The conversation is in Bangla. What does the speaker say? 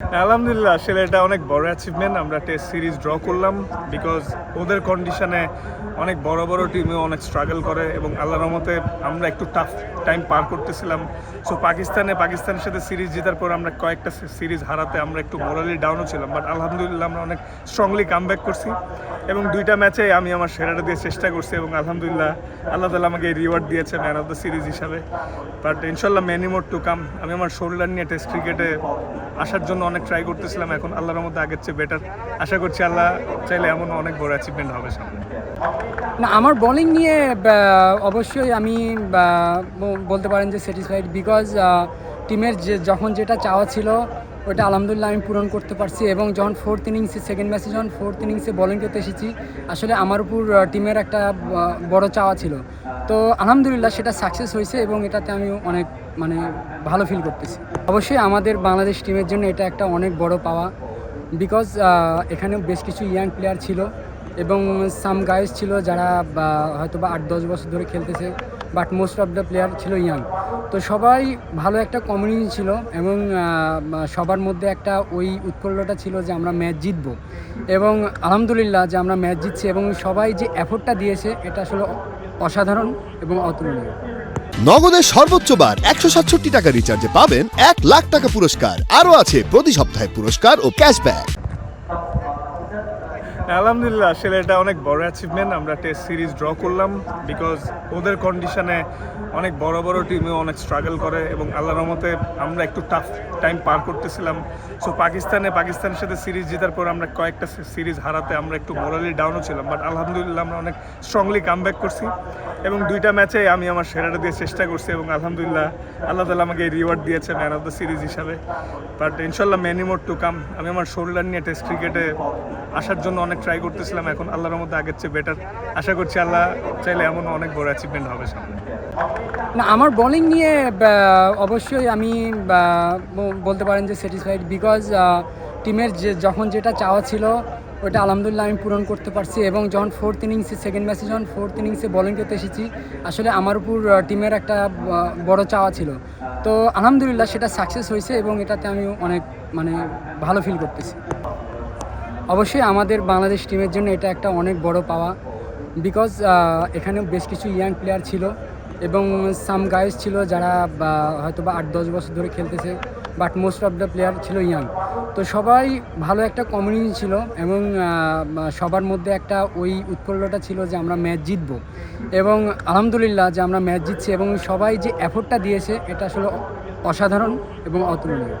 আলহামদুলিল্লাহ, আসলে এটা অনেক বড় অ্যাচিভমেন্ট আমরা টেস্ট সিরিজ ড্র করলাম বিকজ ওদের কন্ডিশনে অনেক বড় বড় টিমও অনেক স্ট্রাগল করে এবং আল্লাহর রহমতে আমরা একটু টাফ টাইম পার করতেছিলাম। সো পাকিস্তানে পাকিস্তানের সাথে সিরিজ জেতার পর আমরা কয়েকটা সিরিজ হারাতে আমরা একটু মোরালি ডাউনও ছিলাম বাট আলহামদুলিল্লাহ আমরা অনেক স্ট্রংলি কাম করছি এবং দুইটা ম্যাচে আমি আমার সেরাটা দিয়ে চেষ্টা করছি এবং আলহামদুলিল্লাহ আল্লাহ তালা আমাকে রিওয়ার্ড দিয়েছে ম্যান অফ দ্য সিরিজ হিসাবে। বাট ইনশাল্লাহ মেনি মোর টু কাম আমি আমার শোল্ডার নিয়ে টেস্ট ক্রিকেটে আসার জন্য অনেক ট্রাই করতেছিলাম, এখন আল্লাহর মধ্যে আগের চেয়ে বেটার আশা করছি আল্লাহ চাইলে এমন অনেক বড় অ্যাচিভমেন্ট হবে সামনে। না, আমার বোলিং নিয়ে অবশ্যই আমি বলতে পারেন যে স্যাটিসফাইড বিকজ টিমের যে, যখন যেটা চাওয়া ছিল ওটা আলহামদুলিল্লাহ আমি পূরণ করতে পারছি এবং যখন ফোর্থ ইনিংসে সেকেন্ড ম্যাচে যখন ফোর্থ ইনিংসে বোলিং করতে এসেছি, আসলে আমার উপর টিমের একটা বড় চাওয়া ছিল। তো আলহামদুলিল্লাহ সেটা সাকসেস হয়েছে এবং এটাতে আমি অনেক মানে ভালো ফিল করতেছি। অবশ্যই আমাদের বাংলাদেশ টিমের জন্য এটা একটা অনেক বড় পাওয়া বিকজ এখানে বেশ কিছু ইয়াং প্লেয়ার ছিল এবং সাম গাইজ ছিল যারা হয়তো বা আট, দশ বছর ধরে খেলতেছে। But most of the player ছিল ইয়াং তো সবাই ভালো একটা কমিউনিটি ছিল এবং সবার মধ্যে একটা ওই উৎফুল্লটা ছিল যে আমরা ম্যাচ জিতবো। এবং আলহামদুলিল্লাহ যে আমরা ম্যাচ জিতছি এবং সবাই যে এফোর্টটা দিয়েছে এটা আসলে অসাধারণ এবং অতুলনীয়। নগদের সর্বোচ্চ বার একশো সাতষট্টি টাকা রিচার্জে পাবেন এক লাখ টাকা পুরস্কার। আরও আছে প্রতি সপ্তাহে পুরস্কার ও ক্যাশব্যাক আলহামদুলিল্লাহ, আসলে এটা অনেক বড় অ্যাচিভমেন্ট আমরা টেস্ট সিরিজ ড্র করলাম বিকজ ওদের কন্ডিশনে অনেক বড় বড় টিমও অনেক স্ট্রাগল করে এবং আল্লাহর রহমতে আমরা একটু টাফ টাইম পার করতেছিলাম। সো পাকিস্তানে, পাকিস্তানের সাথে সিরিজ জেতার পর আমরা কয়েকটা সিরিজ হারাতে আমরা একটু মোরালি ডাউনও ছিলাম। বাট আলহামদুলিল্লাহ আমরা অনেক স্ট্রংলি কাম করছি এবং দুইটা ম্যাচে আমি আমার সেরাটা দিয়ে চেষ্টা করছি এবং আলহামদুলিল্লাহ আল্লাহ তালা আমাকে রিওয়ার্ড দিয়েছে ম্যান অফ দ্য সিরিজ হিসাবে। বাট ইনশাল্লাহ মেনি মোর টু কাম আমি আমার শোল্ডার নিয়ে টেস্ট ক্রিকেটে আসার জন্য অনেক ট্রাই করতেছিলাম, এখন আল্লাহর মধ্যে আগের চেয়ে বেটার আশা করছি আল্লাহ চাইলে এমন অনেক বড় অ্যাচিভমেন্ট হবে সামনে। না, আমার বোলিং নিয়ে অবশ্যই আমি বলতে পারেন যে স্যাটিসফাইড বিকজ টিমের যে, যখন যেটা চাওয়া ছিল ওটা আলহামদুলিল্লাহ আমি পূরণ করতে পারছি এবং যখন ফোর্থ ইনিংসে সেকেন্ড ম্যাচে যখন ফোর্থ ইনিংসে বোলিং করতে এসেছি, আসলে আমার উপর টিমের একটা বড় চাওয়া ছিল। তো আলহামদুলিল্লাহ সেটা সাকসেস হয়েছে এবং এটাতে আমি অনেক মানে ভালো ফিল করতেছি। অবশ্যই আমাদের বাংলাদেশ টিমের জন্য এটা একটা অনেক বড় পাওয়া বিকজ এখানে বেশ কিছু ইয়াং প্লেয়ার ছিল এবং সাম গাইজ ছিল যারা হয়তো বা আট, দশ বছর ধরে খেলতেছে but most of the player ছিল ইয়াং তো সবাই ভালো একটা কমিউনিটি ছিল এবং সবার মধ্যে একটা ওই উৎফুল্লটা ছিল যে আমরা ম্যাচ জিতবো। এবং আলহামদুলিল্লাহ যে আমরা ম্যাচ জিতছি এবং সবাই যে এফোর্টটা দিয়েছে, এটা আসলে অসাধারণ এবং অতুলনীয়।